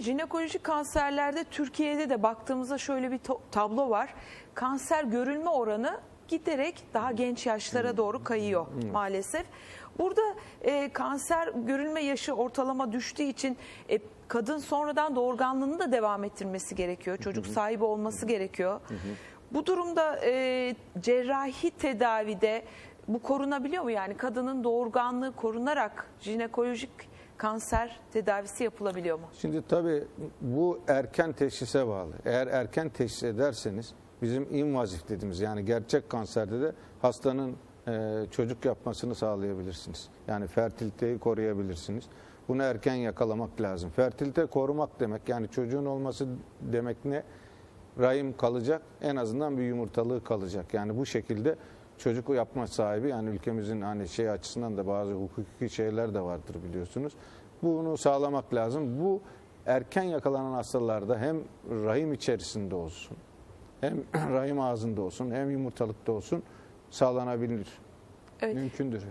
Peki jinekolojik kanserlerde Türkiye'de de baktığımızda şöyle bir tablo var. Kanser görülme oranı giderek daha genç yaşlara doğru kayıyor maalesef. Burada e, kanser görülme yaşı ortalama düştüğü için e, kadın sonradan doğurganlığını da devam ettirmesi gerekiyor. Çocuk sahibi olması gerekiyor. Bu durumda e, cerrahi tedavide bu korunabiliyor mu? Yani kadının doğurganlığı korunarak jinekolojik kanser tedavisi yapılabiliyor mu? Şimdi tabii bu erken teşhise bağlı. Eğer erken teşhis ederseniz bizim invazif dediğimiz yani gerçek kanserde de hastanın e, çocuk yapmasını sağlayabilirsiniz. Yani fertiliteyi koruyabilirsiniz. Bunu erken yakalamak lazım. Fertilite korumak demek yani çocuğun olması demek ne? Rahim kalacak en azından bir yumurtalığı kalacak. Yani bu şekilde çocuk yapma sahibi yani ülkemizin hani şey açısından da bazı hukuki şeyler de vardır biliyorsunuz. Bunu sağlamak lazım. Bu erken yakalanan hastalarda hem rahim içerisinde olsun hem rahim ağzında olsun hem yumurtalıkta olsun sağlanabilir. Evet. Mümkündür. Peki